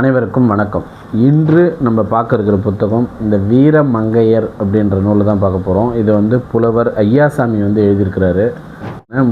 அனைவருக்கும் வணக்கம். இன்று நம்ம பார்க்க இருக்கிற புத்தகம் இந்த வீர மங்கையர் அப்படின்ற நூலை தான் பார்க்க போகிறோம் இது வந்து புலவர் ஐயாசாமி வந்து எழுதியிருக்கிறாரு.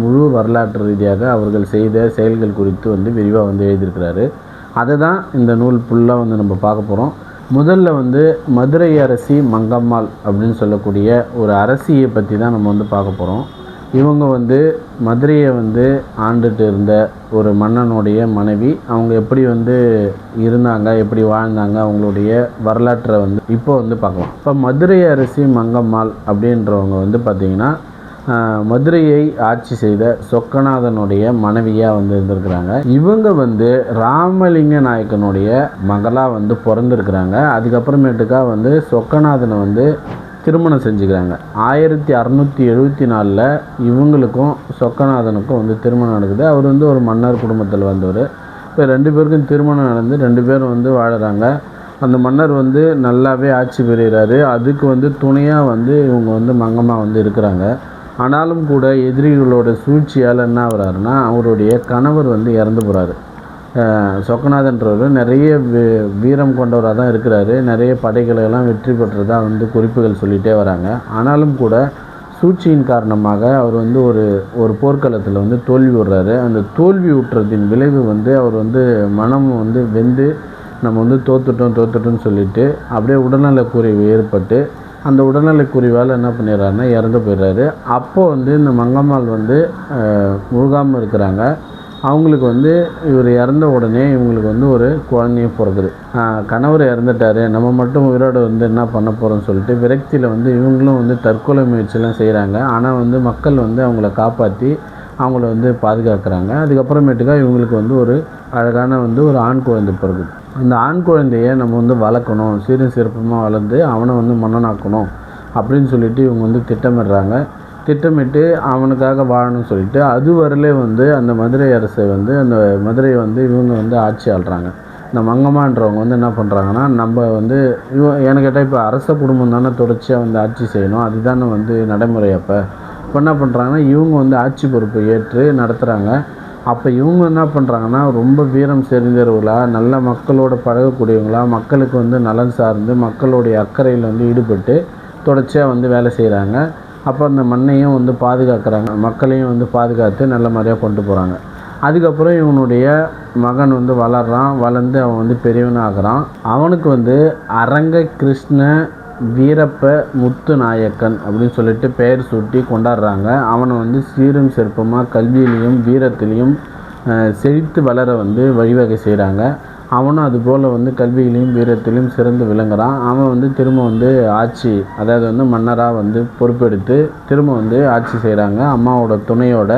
முழு வரலாற்று ரீதியாக அவர்கள் செய்த செயல்கள் குறித்து வந்து விரிவாக வந்து எழுதியிருக்கிறாரு. அதை தான் இந்த நூல் ஃபுல்லாக வந்து நம்ம பார்க்க போகிறோம் முதல்ல வந்து மதுரை அரசி மங்கம்மாள் அப்படின்னு சொல்லக்கூடிய ஒரு அரசியை பற்றி தான் நம்ம வந்து பார்க்க போகிறோம் இவங்க வந்து மதுரையை வந்து ஆண்டுட்டு இருந்த ஒரு மன்னனுடைய மனைவி அவங்க எப்படி வந்து இருந்தாங்க எப்படி வாழ்ந்தாங்க அவங்களுடைய வரலாற்றை வந்து இப்போ வந்து பார்க்கலாம். இப்போ மதுரை அரசி மங்கம்மாள் அப்படின்றவங்க வந்து பார்த்திங்கன்னா மதுரையை ஆட்சி செய்த சொக்கநாதனுடைய மனைவியாக வந்து இருந்திருக்கிறாங்க. இவங்க வந்து ராமலிங்க நாயக்கனுடைய மகளாக வந்து பிறந்திருக்கிறாங்க. அதுக்கப்புறமேட்டுக்கா வந்து சொக்கநாதனை வந்து திருமணம் செஞ்சுக்கிறாங்க. ஆயிரத்தி அறநூற்றி எழுபத்தி நாலில் இவங்களுக்கும் சொக்கநாதனுக்கும் வந்து திருமணம் நடக்குது. அவர் வந்து ஒரு மன்னர் குடும்பத்தில் வந்தவர். இப்போ ரெண்டு பேருக்கும் திருமணம் நடந்து ரெண்டு பேரும் வந்து வாழுறாங்க. அந்த மன்னர் வந்து நல்லாவே ஆட்சி பெறுகிறாரு. அதுக்கு வந்து துணையாக வந்து இவங்க வந்து மங்கம்மா வந்து இருக்கிறாங்க. ஆனாலும் கூட எதிரிகளோட சூழ்ச்சியால் என்ன ஆகுறாருன்னா அவருடைய கணவர் வந்து இறந்து போகிறாரு சொக்கநாதன்றவர் நிறைய வீ- வீரம் கொண்டவராக தான் இருக்கிறாரு. நிறைய படைகளை எல்லாம் வெற்றி பெற்றதாக வந்து குறிப்புகள் சொல்லிகிட்டே வராங்க. ஆனாலும் கூட சூழ்ச்சியின் காரணமாக அவர் வந்து ஒரு ஒரு போர்க்களத்தில் வந்து தோல்வி விடுறாரு. அந்த தோல்வி விட்டுறதின் விளைவு வந்து அவர் வந்து மனம் வந்து வெந்து நம்ம வந்து தோத்துட்டோம் தோத்துட்டோம்னு சொல்லிட்டு அப்படியே உடல்நலக்குறைவு ஏற்பட்டு அந்த உடல்நலக்குறைவால் என்ன பண்ணிடுறாருன்னா இறந்து போயிடுறாரு. அப்போ வந்து இந்த மங்கம்மாள் வந்து முழுகாமல் இருக்கிறாங்க. அவங்களுக்கு வந்து இவர் இறந்த உடனே இவங்களுக்கு வந்து ஒரு குழந்தையும் பிறகுது கணவர் இறந்துட்டாரு. நம்ம மட்டும் உயிரோடு வந்து என்ன பண்ண போகிறோம்னு சொல்லிட்டு விரக்தியில் வந்து இவங்களும் வந்து தற்கொலை முயற்சிலாம் செய்கிறாங்க ஆனால் வந்து மக்கள் வந்து அவங்கள காப்பாற்றி அவங்கள வந்து பாதுகாக்கிறாங்க. அதுக்கப்புறமேட்டுக்கா இவங்களுக்கு வந்து ஒரு அழகான வந்து ஒரு ஆண் குழந்தை பிறகுது அந்த ஆண் குழந்தைய நம்ம வந்து வளர்க்கணும். சீரும் சிறப்புமாக வளர்ந்து அவனை வந்து மன்னனாக்கணும் அப்படின்னு சொல்லிட்டு இவங்க வந்து திட்டமிடுறாங்க. திட்டமிட்டு அவனுக்காக வாழணும்னு சொல்லிட்டு அது வரலே வந்து அந்த மதுரை அரசை வந்து அந்த மதுரையை வந்து இவங்க வந்து ஆட்சி ஆள்றாங்க. இந்த மங்கம்மான்றவங்க வந்து என்ன பண்ணுறாங்கன்னா நம்ம வந்து இவன் எனக்கு கேட்டால் இப்போ அரச குடும்பம் தானே தொடர்ச்சியாக வந்து ஆட்சி செய்யணும். அதுதானே வந்து நடைமுறை அப்போ. இப்போ என்ன பண்ணுறாங்கன்னா இவங்க வந்து ஆட்சி பொறுப்பை ஏற்று நடத்துகிறாங்க அப்போ இவங்க என்ன பண்ணுறாங்கன்னா ரொம்ப வீரம் செறிந்தவர்களாக நல்ல மக்களோட பழகக்கூடியவங்களா மக்களுக்கு வந்து நலன் சார்ந்து மக்களுடைய அக்கறையில் வந்து ஈடுபட்டு தொடர்ச்சியாக வந்து வேலை செய்கிறாங்க அப்போ அந்த மண்ணையும் வந்து பாதுகாக்கிறாங்க. மக்களையும் வந்து பாதுகாத்து நல்ல மாதிரியாக கொண்டு போகிறாங்க அதுக்கப்புறம் இவனுடைய மகன் வந்து வளர்றான். வளர்ந்து அவன் வந்து பெரியவனாகிறான் அவனுக்கு வந்து அரங்க கிருஷ்ண வீரப்ப முத்து நாயக்கன் அப்படின்னு சொல்லிட்டு பெயர் சூட்டி கொண்டாடுறாங்க. அவனை வந்து சீரும் சிறப்புமாக கல்வியிலையும் வீரத்திலையும் செழித்து வளர வந்து வழிவகை செய்கிறாங்க அவனும் அதுபோல் வந்து கல்வியிலையும் வீரத்திலையும் சிறந்து விளங்குறான். அவன் வந்து திரும்ப வந்து ஆட்சி அதாவது வந்து மன்னராக வந்து பொறுப்பெடுத்து திரும்ப வந்து ஆட்சி செய்கிறாங்க அம்மாவோட துணையோட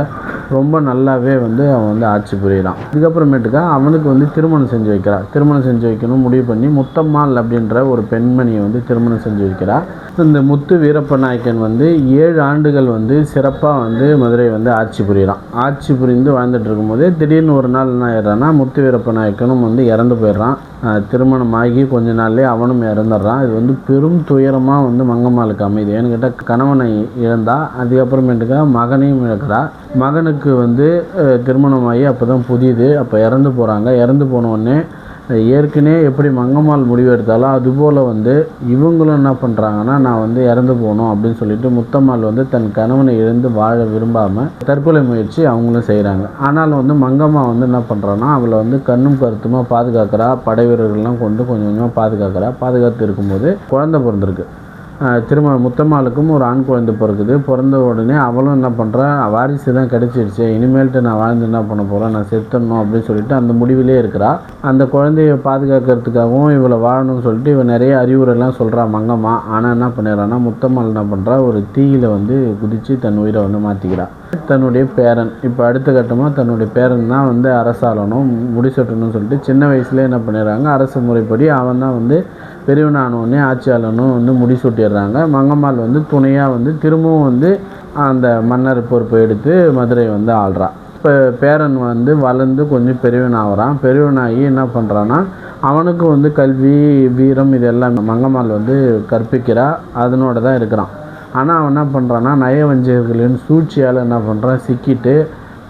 ரொம்ப நல்லாவே வந்து அவன் வந்து ஆட்சி புரியிறான். இதுக்கப்புறமேட்டுக்கா அவனுக்கு வந்து திருமணம் செஞ்சு வைக்கிறான் திருமணம் செஞ்சு வைக்கணும் முடிவு பண்ணி முத்தம்மாள் அப்படின்ற ஒரு பெண்மணியை வந்து திருமணம் செஞ்சு வைக்கிறா இந்த முத்து வீரப்ப நாயக்கன் வந்து ஏழு ஆண்டுகள் வந்து சிறப்பாக வந்து மதுரை வந்து ஆட்சி புரியிறான். ஆட்சி புரிந்து வாழ்ந்துட்டு இருக்கும்போதே திடீர்னு ஒரு நாள் என்ன ஆயிடுறான்னா முத்து வீரப்ப நாயக்கனும் வந்து இறந்து போயிடுறான். திருமணம் ஆகி கொஞ்ச நாள்லேயே அவனும் இறந்துடுறான். இது வந்து பெரும் துயரமாக வந்து மங்கம்மாளுக்கு அமையுது. ஏன்னு கேட்டால் கணவனை இழந்தா அதுக்கப்புறமேட்டுக்கா மகனையும் இழக்கிறா மகனுக்கு வந்து திருமணமாகி அப்போ தான் புதியது அப்போ இறந்து போகிறாங்க இறந்து போனோடனே ஏற்கனவே எப்படி மங்கம்மாள் முடிவு எடுத்தாலும் அதுபோல் வந்து இவங்களும் என்ன பண்ணுறாங்கன்னா நான் வந்து இறந்து போகணும் அப்படின்னு சொல்லிட்டு முத்தம்மாள் வந்து தன் கணவனை இழந்து வாழ விரும்பாமல் தற்கொலை முயற்சி அவங்களும் செய்கிறாங்க ஆனாலும் வந்து மங்கம்மா வந்து என்ன பண்ணுறான்னா அவளை வந்து கண்ணும் கருத்துமாக பாதுகாக்கிறா. படை வீரர்கள்லாம் கொண்டு கொஞ்சம் கொஞ்சமாக பாதுகாக்கிறா. பாதுகாத்து இருக்கும்போது குழந்தை பிறந்திருக்கு. திரும்ப முத்தம்மாளுக்கும் ஒரு ஆண் குழந்தை பிறக்குது. பிறந்த உடனே அவளும் என்ன பண்ணுறா வாரிசு தான் கிடச்சிருச்சு. இனிமேல்ட்டு நான் வாழ்ந்து என்ன பண்ண போகிறேன் நான் செத்துடணும் அப்படின்னு சொல்லிட்டு அந்த முடிவிலே இருக்கிறா. அந்த குழந்தைய பாதுகாக்கிறதுக்காகவும் இவளை வாழணும்னு சொல்லிட்டு இவன் நிறைய அறிவுரைலாம் சொல்கிறா மங்கம்மா. ஆனால் என்ன பண்ணிடுறான்னா முத்தம்மாள் என்ன பண்ணுறா ஒரு தீயில் வந்து குதித்து தன் உயிரை வந்து மாற்றிக்கிறா தன்னுடைய பேரன். இப்போ அடுத்த கட்டமாக தன்னுடைய பேரன் தான் வந்து அரசாளணும் முடிசட்டணும்னு சொல்லிட்டு சின்ன வயசுலேயே என்ன பண்ணிடுறாங்க? அரசு முறைப்படி அவன் தான் வந்து பெரியவனானோடனே ஆட்சியாளனும் வந்து முடிசூட்டிடுறாங்க. மங்கம்மாள் வந்து துணையாக வந்து திரும்பவும் வந்து அந்த மன்னர் பொறுப்பை எடுத்து மதுரை வந்து ஆள்றான் இப்போ பேரன் வந்து வளர்ந்து கொஞ்சம் பெரியவன் ஆகுறான். பெரியவனாகி என்ன பண்ணுறான்னா அவனுக்கு வந்து கல்வி வீரம் இதெல்லாம் மங்கம்மாள் வந்து கற்பிக்கிறா. அதனோட தான் இருக்கிறான். ஆனால் அவன் என்ன பண்ணுறான்னா நயவஞ்சகர்களின் சூழ்ச்சியால் என்ன பண்ணுறான் சிக்கிட்டு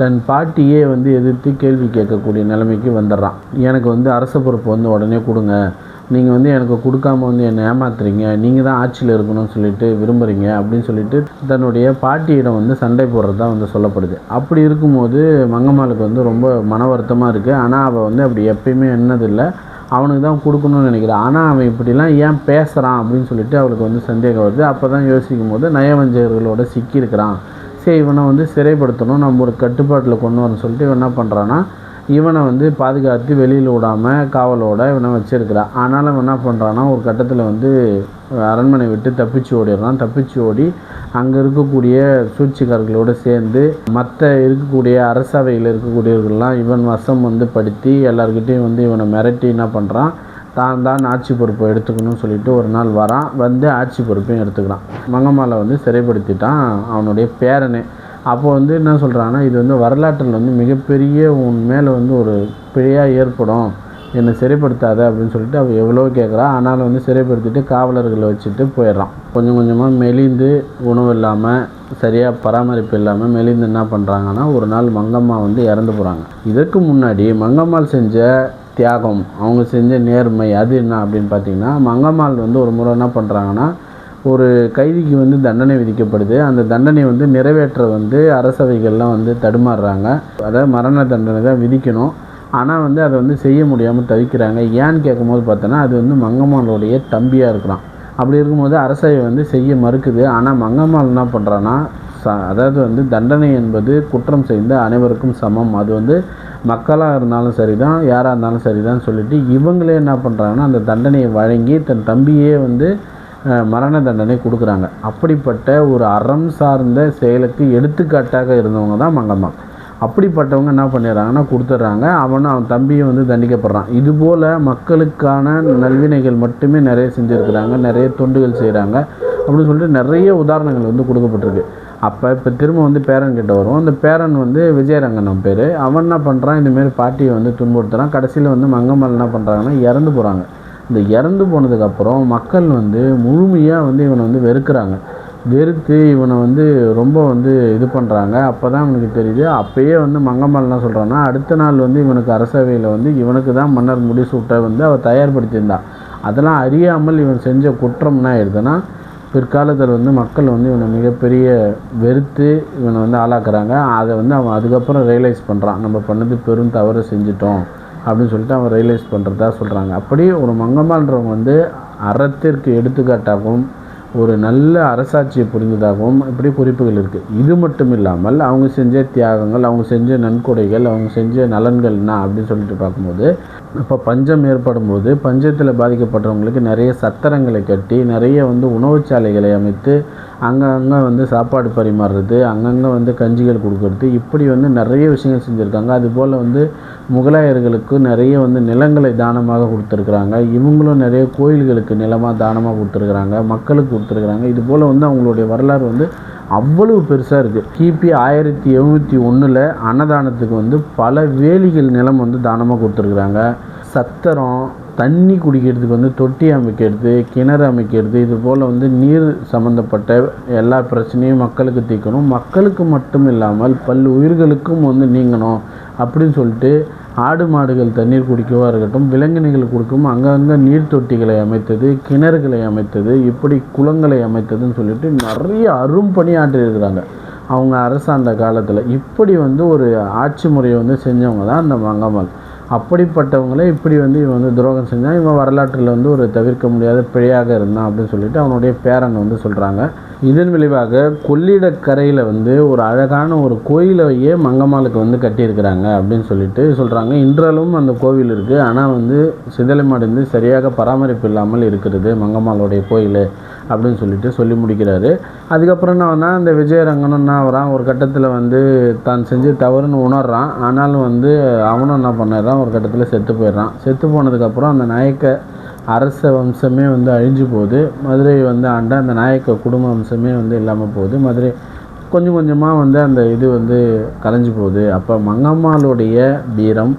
தன் பாட்டியே வந்து எதிர்த்து கேள்வி கேட்கக்கூடிய நிலைமைக்கு வந்துடுறான். எனக்கு வந்து அரச பொறுப்பு வந்து உடனே கொடுங்க. நீங்கள் வந்து எனக்கு கொடுக்காம வந்து என்னை ஏமாத்துறீங்க நீங்கள் தான் ஆட்சியில் இருக்கணும்னு சொல்லிட்டு விரும்புகிறீங்க அப்படின்னு சொல்லிட்டு தன்னுடைய பாட்டியிடம் வந்து சண்டை போடுறது தான் வந்து சொல்லப்படுது. அப்படி இருக்கும்போது மங்கம்மாளுக்கு வந்து ரொம்ப மன வருத்தமாக இருக்குது ஆனால் அவள் வந்து அப்படி எப்பயுமே என்னதில்லை அவனுக்கு தான் கொடுக்கணும்னு நினைக்கிறான் ஆனால் அவன் இப்படிலாம் ஏன் பேசுகிறான் அப்படின்னு சொல்லிட்டு அவளுக்கு வந்து சந்தேகம் வருது. அப்போ தான் யோசிக்கும் போது நயவஞ்சகர்களோட சிக்கியிருக்கிறான். சரி இவனை வந்து சிறைப்படுத்தணும் நம்ம ஒரு கட்டுப்பாட்டில் கொண்டு வரணும்னு சொல்லிட்டு இவன் என்ன பண்ணுறான்னா இவனை வந்து பாதுகாத்து வெளியில் விடாமல் காவலோட இவனை வச்சிருக்கிறான் ஆனாலும் இவன் என்ன பண்ணுறான்னா ஒரு கட்டத்தில் வந்து அரண்மனை விட்டு தப்பிச்சு ஓடிடுறான். தப்பிச்சு ஓடி அங்கே இருக்கக்கூடிய சூழ்ச்சிக்காரர்களோடு சேர்ந்து மற்ற இருக்கக்கூடிய அரசவையில் இருக்கக்கூடியவர்கள்லாம் இவன் வசம் வந்து படுத்தி எல்லாருக்கிட்டையும் வந்து இவனை மிரட்டி என்ன பண்ணுறான் தான் தான் ஆட்சி பொறுப்பை எடுத்துக்கணும்னு சொல்லிட்டு ஒரு நாள் வரான். வந்து ஆட்சி பொறுப்பையும் எடுத்துக்கிறான். மங்கம்மாலை வந்து சிறைப்படுத்திட்டான். அவனுடைய பேரனே. அப்போ வந்து என்ன சொல்கிறாங்கன்னா இது வந்து வரலாற்றில் வந்து மிகப்பெரிய உன் மேலே வந்து ஒரு பிழையாக ஏற்படும். என்னை சிறைப்படுத்தாத அப்படின்னு சொல்லிட்டு அவள் எவ்வளோ கேட்குறா ஆனாலும் வந்து சிறைப்படுத்திட்டு காவலர்களை வச்சுட்டு போயிடுறான். கொஞ்சம் கொஞ்சமாக மெலிந்து உணவு இல்லாமல் சரியாக பராமரிப்பு இல்லாமல் மெலிந்து என்ன பண்ணுறாங்கன்னா ஒரு நாள் மங்கம்மா வந்து இறந்து போகிறாங்க இதற்கு முன்னாடி மங்கம்மாள் செஞ்ச தியாகம் அவங்க செஞ்ச நேர்மை அது என்ன அப்படின்னு பார்த்தீங்கன்னா மங்கம்மாள் வந்து ஒரு முறை என்ன பண்ணுறாங்கன்னா ஒரு கைதிக்கு வந்து தண்டனை விதிக்கப்படுது. அந்த தண்டனை வந்து நிறைவேற்ற வந்து அரசவைகள்லாம் வந்து தடுமாறுறாங்க. அதாவது மரண தண்டனை தான் விதிக்கணும். ஆனால் வந்து அதை வந்து செய்ய முடியாமல் தவிக்கிறாங்க. ஏன்னு கேட்கும்போது பார்த்தோன்னா அது வந்து மங்கம்மாளுடைய தம்பியாக இருக்கிறான். அப்படி இருக்கும்போது அரசவை வந்து செய்ய மறுக்குது. ஆனால் மங்கம்மாள் என்ன பண்ணுறான்னா ச அதாவது வந்து தண்டனை என்பது குற்றம் செய்த அனைவருக்கும் சமம். அது வந்து மக்களாக இருந்தாலும் சரி தான் யாராக இருந்தாலும் சரி தான் சொல்லிவிட்டு இவங்களே என்ன பண்ணுறாங்கன்னா அந்த தண்டனையை வழங்கி தன் தம்பியே வந்து மரண தண்டனை கொடுக்குறாங்க. அப்படிப்பட்ட ஒரு அறம் சார்ந்த செயலுக்கு எடுத்துக்காட்டாக இருந்தவங்க தான் மங்கம்மா அப்படிப்பட்டவங்க என்ன பண்ணிடுறாங்கன்னா கொடுத்துட்றாங்க. அவனும் அவன் தம்பியும் வந்து தண்டிக்கப்படுறான். இதுபோல் மக்களுக்கான நல்வினைகள் மட்டுமே நிறைய செஞ்சுருக்கிறாங்க. நிறைய தொண்டுகள் செய்கிறாங்க அப்படின்னு சொல்லிட்டு நிறைய உதாரணங்கள் வந்து கொடுக்கப்பட்டிருக்கு. அப்போ இப்போ திரும்ப வந்து பேரன் கிட்ட வரும் அந்த பேரன் வந்து விஜயரங்கனம் பேர். அவன் என்ன பண்ணுறான் இந்தமாரி பாட்டியை வந்து துன்புறுத்துறான். கடைசியில் வந்து மங்கம்மாள் என்ன பண்ணுறாங்கன்னா இறந்து போகிறாங்க இந்த இறந்து போனதுக்கப்புறம் மக்கள் வந்து முழுமையாக வந்து இவனை வந்து வெறுக்கிறாங்க. வெறுத்து இவனை வந்து ரொம்ப வந்து இது பண்ணுறாங்க அப்போ தான் இவனுக்கு தெரியுது. அப்போயே வந்து மங்கம்மாள் என்ன சொல்கிறான்னா அடுத்த நாள் வந்து இவனுக்கு அரசவையில் வந்து இவனுக்கு தான் மன்னர் முடிசூட்டை வந்து அவள் தயார்படுத்தியிருந்தான் அதெல்லாம் அறியாமல் இவன் செஞ்ச குற்றம்னா ஆயிடுதுன்னா பிற்காலத்தில் வந்து மக்கள் வந்து இவனை மிகப்பெரிய வெறுத்து இவனை வந்து ஆளாக்குறாங்க. அதை வந்து அவன் அதுக்கப்புறம் ரியலைஸ் பண்ணுறான் நம்ம பண்ணது பெரும் தவறு செஞ்சிட்டோம். அப்படின்னு சொல்லிட்டு அவன் ரியலைஸ் பண்ணுறதா சொல்கிறாங்க அப்படி ஒரு மங்கம்மான்றவங்க வந்து அறத்திற்கு எடுத்துக்காட்டாகவும் ஒரு நல்ல அரசாட்சியை புரிந்ததாகவும் இப்படி குறிப்புகள் இருக்குது இது மட்டும் இல்லாமல் அவங்க செஞ்ச தியாகங்கள் அவங்க செஞ்ச நன்கொடைகள் அவங்க செஞ்ச நலன்கள் என்ன அப்படின்னு சொல்லிட்டு பார்க்கும்போது இப்போ பஞ்சம் ஏற்படும் போது பஞ்சத்தில் பாதிக்கப்பட்டவங்களுக்கு நிறைய சத்திரங்களை கட்டி நிறைய வந்து உணவுச்சாலைகளை அமைத்து அங்கங்கே வந்து சாப்பாடு பரிமாறுறது அங்கங்கே வந்து கஞ்சிகள் கொடுக்கறது இப்படி வந்து நிறைய விஷயங்கள் செஞ்சுருக்காங்க. அதுபோல் வந்து முகலாயர்களுக்கு நிறைய வந்து நிலங்களை தானமாக கொடுத்துருக்குறாங்க. இவங்களும் நிறைய கோயில்களுக்கு நிலமாக தானமாக கொடுத்துருக்குறாங்க. மக்களுக்கு கொடுத்துருக்குறாங்க. இது போல் வந்து அவங்களுடைய வரலாறு வந்து அவ்வளவு பெருசாக இருக்குது கிபி ஆயிரத்தி எழுநூற்றி ஒன்றில் அன்னதானத்துக்கு வந்து பல வேலிகள் நிலம் வந்து தானமாக கொடுத்துருக்குறாங்க. சத்திரம் தண்ணி குடிக்கிறதுக்கு வந்து தொட்டி அமைக்கிறது கிணறு அமைக்கிறது இது போல் வந்து நீர் சம்மந்தப்பட்ட எல்லா பிரச்சனையும் மக்களுக்கு தீர்க்கணும். மக்களுக்கு மட்டும் இல்லாமல் பல் உயிர்களுக்கும் வந்து நீங்கணும் அப்படின்னு சொல்லிட்டு ஆடு மாடுகள் தண்ணீர் குடிக்கவா இருக்கட்டும் விலங்கினங்கள் கொடுக்கும் அங்கங்கே நீர் தொட்டிகளை அமைத்தது கிணறுகளை அமைத்தது இப்படி குளங்களை அமைத்ததுன்னு சொல்லிட்டு நிறைய அரும்பணி ஆற்றியிருக்கிறாங்க அவங்க அரசாண்ட காலத்தில். இப்படி வந்து ஒரு ஆட்சி முறையை வந்து செஞ்சவங்க தான் அந்த மங்கம்மாள். அப்படிப்பட்டவங்களே இப்படி வந்து இவன் வந்து துரோகம் செஞ்சான். இவன் வரலாற்றில் வந்து ஒரு தவிர்க்க முடியாத பிழையாக இருந்தான் அப்படின்னு சொல்லிட்டு அவனுடைய பேரன் வந்து சொல்கிறாங்க இதன் விளைவாக கொள்ளிடக்கரையில் வந்து ஒரு அழகான ஒரு கோயிலையே மங்கம்மாளுக்கு வந்து கட்டியிருக்கிறாங்க அப்படின்னு சொல்லிட்டு சொல்கிறாங்க இன்றளவும் அந்த கோவில் இருக்குது ஆனால் வந்து சிதலமடைந்து சரியாக பராமரிப்பு இல்லாமல் இருக்கிறது மங்கம்மாளுடைய கோயில். அப்படின்னு சொல்லிட்டு சொல்லி முடிக்கிறாரு. அதுக்கப்புறம் என்ன ஆகுனா இந்த விஜயரங்கனும் என்ன ஆகுறான் ஒரு கட்டத்தில் வந்து தான் செஞ்சு தவறுன்னு உணர்றான். ஆனாலும் வந்து அவனும் என்ன பண்ணிடுறான் ஒரு கட்டத்தில் செத்து போயிடுறான். செத்து போனதுக்கப்புறம் அந்த நாயக்க அரச வம்சமே வந்து அழிஞ்சு போகுது. மதுரை வந்து ஆண்ட அந்த நாயக்க குடும்ப வம்சமே வந்து இல்லாமல் போகுது. மதுரை கொஞ்சம் கொஞ்சமாக வந்து அந்த இது வந்து கலைஞ்சு போகுது. அப்போ மங்கம்மாளுடைய வீரம்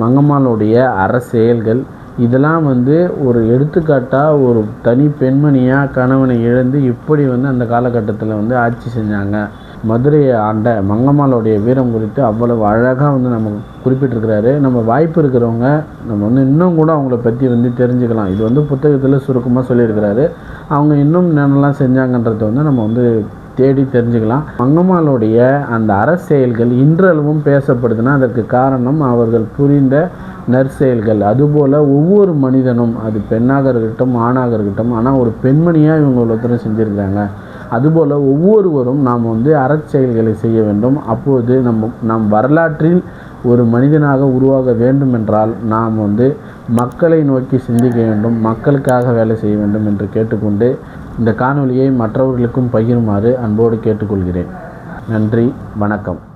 மங்கம்மாளுடைய அறச்செயல்கள் இதெல்லாம் வந்து ஒரு எடுத்துக்காட்டாக ஒரு தனி பெண்மணியாக கணவனை இழந்து இப்படி வந்து அந்த காலகட்டத்தில் வந்து ஆட்சி செஞ்சாங்க. மதுரையை ஆண்ட மங்கம்மாளுடைய வீரம் குறித்து அவ்வளவு அழகாக வந்து நமக்கு குறிப்பிட்டிருக்கிறாரு. நம்ம வாய்ப்பு இருக்கிறவங்க நம்ம வந்து இன்னும் கூட அவங்கள பற்றி வந்து தெரிஞ்சுக்கலாம். இது வந்து புத்தகத்தில் சுருக்கமாக சொல்லியிருக்கிறாரு. அவங்க இன்னும் என்னென்னலாம் செஞ்சாங்கன்றதை வந்து நம்ம வந்து தேடி தெரிஞ்சுக்கலாம். மங்கம்மாளுடைய அந்த அரசியல்கள் இன்றளவும் பேசப்படுதுன்னா அதற்கு காரணம் அவர்கள் புரிந்த நற்செயல்கள். அதுபோல் ஒவ்வொரு மனிதனும் அது பெண்ணாக இருக்கட்டும் ஆணாக இருக்கட்டும் ஆனால் ஒரு பெண்மணியாக இவங்க ஒருத்தரும் செஞ்சுருக்காங்க. அதுபோல் ஒவ்வொருவரும் நாம் வந்து அறச்செயல்களை செய்ய வேண்டும். அப்போது நம் நம் வரலாற்றில் ஒரு மனிதனாக உருவாக வேண்டும் என்றால் நாம் வந்து மக்களை நோக்கி சிந்திக்க வேண்டும் மக்களுக்காக வேலை செய்ய வேண்டும் என்று கேட்டுக்கொண்டு இந்த காணொலியை மற்றவர்களுக்கும் பகிருமாறு அன்போடு கேட்டுக்கொள்கிறேன். நன்றி வணக்கம்.